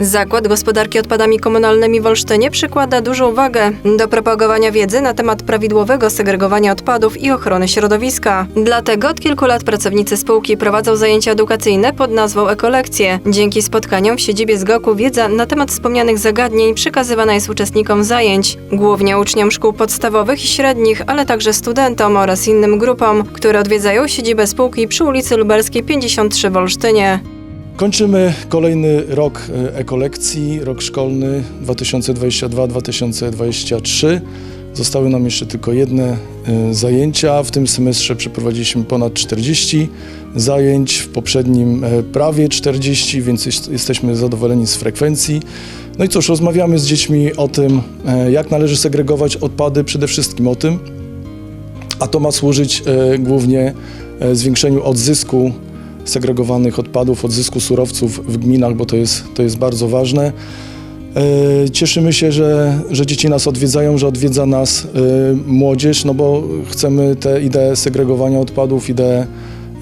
Zakład Gospodarki Odpadami Komunalnymi w Olsztynie przykłada dużą wagę do propagowania wiedzy na temat prawidłowego segregowania odpadów i ochrony środowiska. Dlatego od kilku lat pracownicy spółki prowadzą zajęcia edukacyjne pod nazwą Ekolekcje. Dzięki spotkaniom w siedzibie Zgoku wiedza na temat wspomnianych zagadnień przekazywana jest uczestnikom zajęć, głównie uczniom szkół podstawowych i średnich, ale także studentom oraz innym grupom, które odwiedzają siedzibę spółki przy ulicy Lubelskiej 53 w Olsztynie. Kończymy kolejny rok e, ekolekcji, rok szkolny 2022-2023. Zostały nam jeszcze tylko jedne e, zajęcia. W tym semestrze przeprowadziliśmy ponad 40 zajęć, w poprzednim e, prawie 40, więc jest- jesteśmy zadowoleni z frekwencji. No i cóż, rozmawiamy z dziećmi o tym, jak należy segregować odpady, przede wszystkim o tym, a to ma służyć głównie zwiększeniu odzysku segregowanych odpadów, odzysku surowców w gminach, bo to jest, to jest bardzo ważne. E, Cieszymy się, że, że dzieci nas odwiedzają, że odwiedza nas e, młodzież, no bo chcemy tę ideę segregowania odpadów, ideę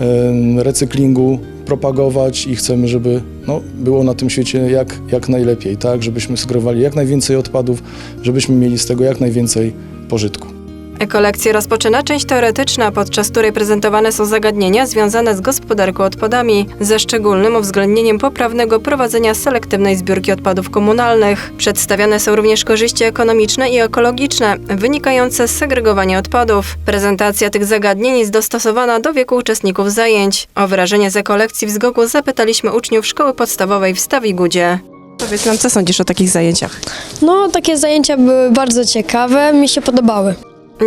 e, recyklingu propagować i chcemy, żeby no, było na tym świecie jak, jak najlepiej, tak? Żebyśmy segregowali jak najwięcej odpadów, żebyśmy mieli z tego jak najwięcej pożytku. Ekolekcję rozpoczyna część teoretyczna, podczas której prezentowane są zagadnienia związane z gospodarką odpadami, ze szczególnym uwzględnieniem poprawnego prowadzenia selektywnej zbiórki odpadów komunalnych. Przedstawiane są również korzyści ekonomiczne i ekologiczne wynikające z segregowania odpadów. Prezentacja tych zagadnień jest dostosowana do wieku uczestników zajęć. O wyrażenie z ekolekcji w Zgogu zapytaliśmy uczniów szkoły podstawowej w Stawigudzie. Powiedz nam, co sądzisz o takich zajęciach? No, takie zajęcia były bardzo ciekawe, mi się podobały.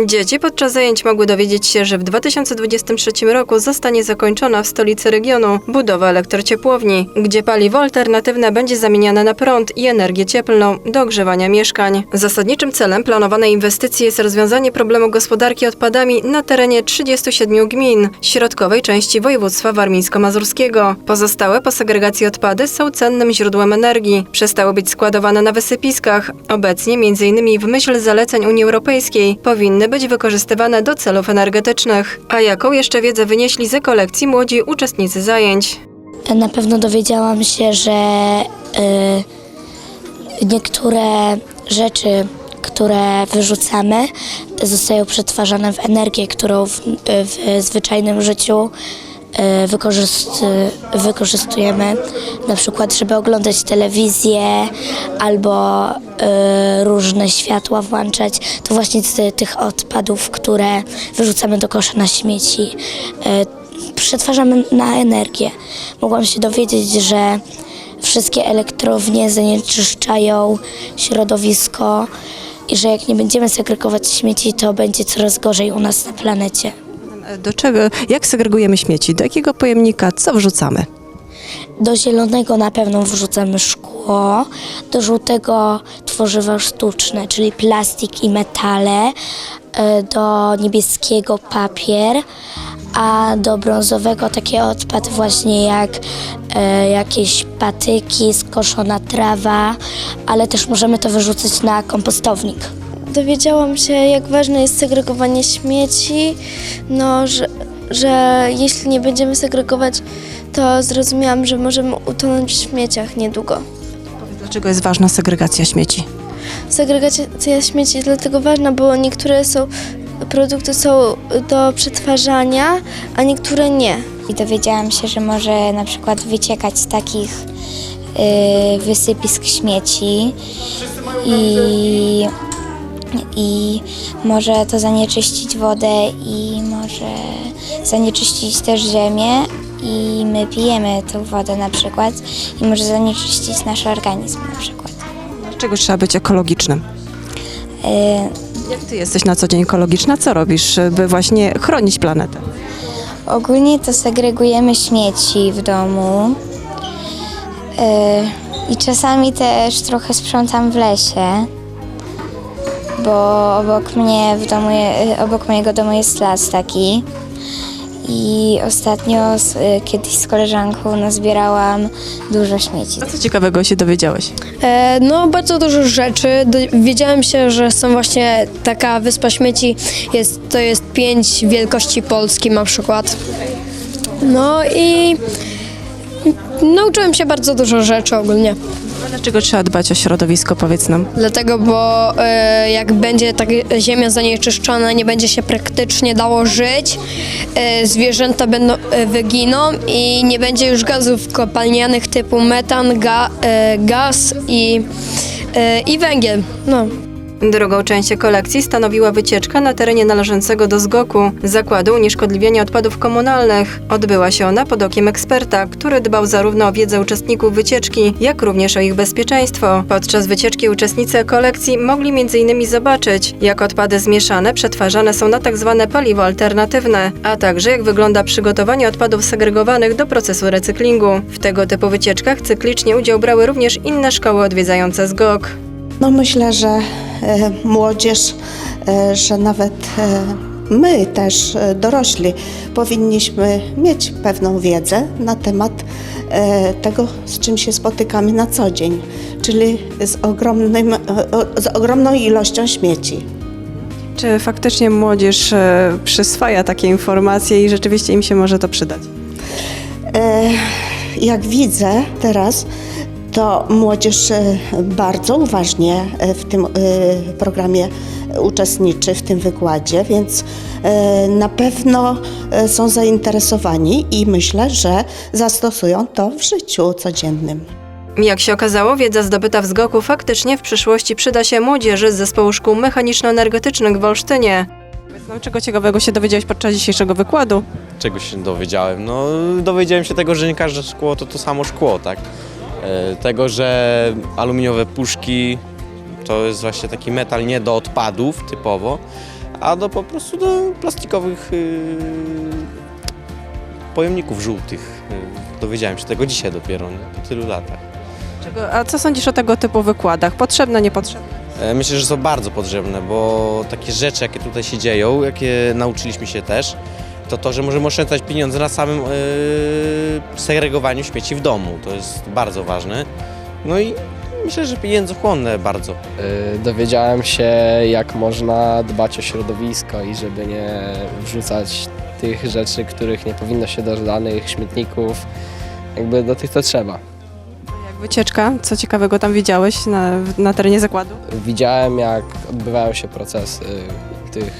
Dzieci podczas zajęć mogły dowiedzieć się, że w 2023 roku zostanie zakończona w stolicy regionu budowa elektrociepłowni, gdzie paliwo alternatywne będzie zamieniane na prąd i energię cieplną do ogrzewania mieszkań. Zasadniczym celem planowanej inwestycji jest rozwiązanie problemu gospodarki odpadami na terenie 37 gmin środkowej części województwa warmińsko-mazurskiego. Pozostałe po segregacji odpady są cennym źródłem energii. Przestały być składowane na wysypiskach. Obecnie, m.in. w myśl zaleceń Unii Europejskiej, powinny być wykorzystywane do celów energetycznych. A jaką jeszcze wiedzę wynieśli z ekolekcji młodzi uczestnicy zajęć? Na pewno dowiedziałam się, że y, niektóre rzeczy, które wyrzucamy, zostają przetwarzane w energię, którą w, w zwyczajnym życiu wykorzyst, wykorzystujemy, na przykład, żeby oglądać telewizję albo różne światła włączać. To właśnie z tych odpadów, które wyrzucamy do kosza na śmieci. y, przetwarzamy na energię. Mogłam się dowiedzieć, że wszystkie elektrownie zanieczyszczają środowisko i że jak nie będziemy segregować śmieci, to będzie coraz gorzej u nas na planecie. Do czego, jak segregujemy śmieci? Do jakiego pojemnika? Co wrzucamy? Do zielonego na pewno wrzucamy szkło, do żółtego tworzywa sztuczne, czyli plastik i metale, e, do niebieskiego papier, a do brązowego takie odpad właśnie jak e, jakieś patyki, skoszona trawa, ale też możemy to wyrzucać na kompostownik. Dowiedziałam się, jak ważne jest segregowanie śmieci, no, że, że jeśli nie będziemy segregować, to zrozumiałam, że możemy utonąć w śmieciach niedługo. Dlaczego jest ważna segregacja śmieci? Segregacja śmieci jest dlatego ważna, bo niektóre są, produkty są do przetwarzania, a niektóre nie. I dowiedziałam się, że może na przykład wyciekać z takich y, wysypisk śmieci i, i może to zanieczyścić wodę i może zanieczyścić też ziemię i my pijemy tą wodę na przykład i może zanieczyścić nasz organizm na przykład. Dlaczego trzeba być ekologicznym? Y, Jak ty jesteś na co dzień ekologiczna? Co robisz, by właśnie chronić planetę? Ogólnie to segregujemy śmieci w domu. Yy, I czasami też trochę sprzątam w lesie, bo obok mnie w domu, je- obok mojego domu jest las taki. I ostatnio z, y, kiedyś z koleżanką nazbierałam dużo śmieci. A co ciekawego się dowiedziałeś? E, no, bardzo dużo rzeczy. Dowiedziałem się, że są właśnie taka wyspa śmieci, jest, to jest pięć wielkości Polski na przykład. No i nauczyłem się bardzo dużo rzeczy ogólnie. A dlaczego trzeba dbać o środowisko, powiedz nam? Dlatego, bo e, jak będzie tak ziemia zanieczyszczona, nie będzie się praktycznie dało żyć, e, zwierzęta będą e, wyginą i nie będzie już gazów kopalnianych typu metan, ga, e, gaz i, e, i węgiel. No. Drugą część kolekcji stanowiła wycieczka na terenie należącego do ZGOK-u, Zakładu Unieszkodliwiania Odpadów Komunalnych. Odbyła się ona pod okiem eksperta, który dbał zarówno o wiedzę uczestników wycieczki, jak również o ich bezpieczeństwo. Podczas wycieczki uczestnicy kolekcji mogli m.in. zobaczyć, jak odpady zmieszane przetwarzane są na tzw. paliwo alternatywne, a także jak wygląda przygotowanie odpadów segregowanych do procesu recyklingu. W tego typu wycieczkach cyklicznie udział brały również inne szkoły odwiedzające ZGOK. No myślę, że młodzież, e, że nawet e, my też e, dorośli powinniśmy mieć pewną wiedzę na temat e, tego, z czym się spotykamy na co dzień, czyli z, ogromnym, e, z ogromną ilością śmieci. Czy faktycznie młodzież e, przyswaja takie informacje i rzeczywiście im się może to przydać? E, Jak widzę teraz, to młodzież e, bardzo uważnie e, w tym e, programie uczestniczy, w tym wykładzie, więc na pewno są zainteresowani i myślę, że zastosują to w życiu codziennym. Jak się okazało, wiedza zdobyta w ZGOK-u faktycznie w przyszłości przyda się młodzieży z Zespołu Szkół Mechaniczno-Energetycznych w Olsztynie. Nam, czego ciekawego się dowiedziałeś podczas dzisiejszego wykładu? Czego się dowiedziałem? No, dowiedziałem się tego, że nie każde szkło to to samo szkło, tak? E, Tego, że aluminiowe puszki to jest właśnie taki metal nie do odpadów typowo, a do po prostu do plastikowych yy, pojemników żółtych. Yy, Dowiedziałem się tego dzisiaj dopiero, nie? po tylu latach. Czego, a co sądzisz o tego typu wykładach? Potrzebne, niepotrzebne? E, Myślę, że są bardzo potrzebne, bo takie rzeczy, jakie tutaj się dzieją, jakie nauczyliśmy się też, to to, że możemy oszczędzać pieniądze na samym yy, segregowaniu śmieci w domu. To jest bardzo ważne. No i myślę, że pieniędzochłonne bardzo. Y, Dowiedziałem się, jak można dbać o środowisko i żeby nie wrzucać tych rzeczy, których nie powinno się do danych śmietników. Jakby do tych to trzeba. Jak wycieczka? Co ciekawego tam widziałeś na, na terenie zakładu? Widziałem, jak odbywają się procesy tych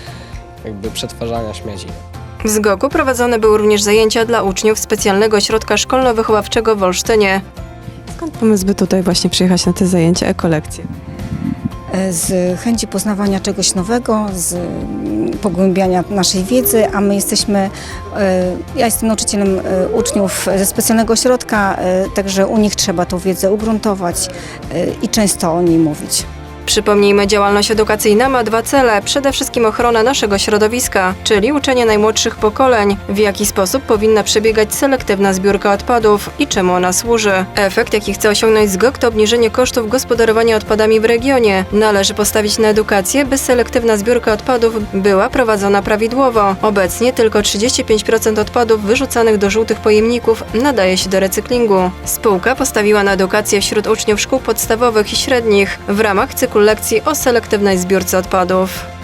jakby przetwarzania śmieci. W ZGOK-u prowadzone były również zajęcia dla uczniów specjalnego ośrodka szkolno-wychowawczego w Olsztynie. Skąd pomysł, by tutaj właśnie przyjechać na te zajęcia ekolekcje? z chęci poznawania czegoś nowego, z pogłębiania naszej wiedzy, a my jesteśmy, e, ja jestem nauczycielem e, uczniów ze specjalnego ośrodka, e, także u nich trzeba tą wiedzę ugruntować e, i często o niej mówić. Przypomnijmy, działalność edukacyjna ma dwa cele. Przede wszystkim ochronę naszego środowiska, czyli uczenie najmłodszych pokoleń, w jaki sposób powinna przebiegać selektywna zbiórka odpadów i czemu ona służy. Efekt, jaki chce osiągnąć ZGOK, to obniżenie kosztów gospodarowania odpadami w regionie. Należy postawić na edukację, by selektywna zbiórka odpadów była prowadzona prawidłowo. Obecnie tylko 35% odpadów wyrzucanych do żółtych pojemników nadaje się do recyklingu. Spółka postawiła na edukację wśród uczniów szkół podstawowych i średnich w ramach cyklu lekcji o selektywnej zbiórce odpadów.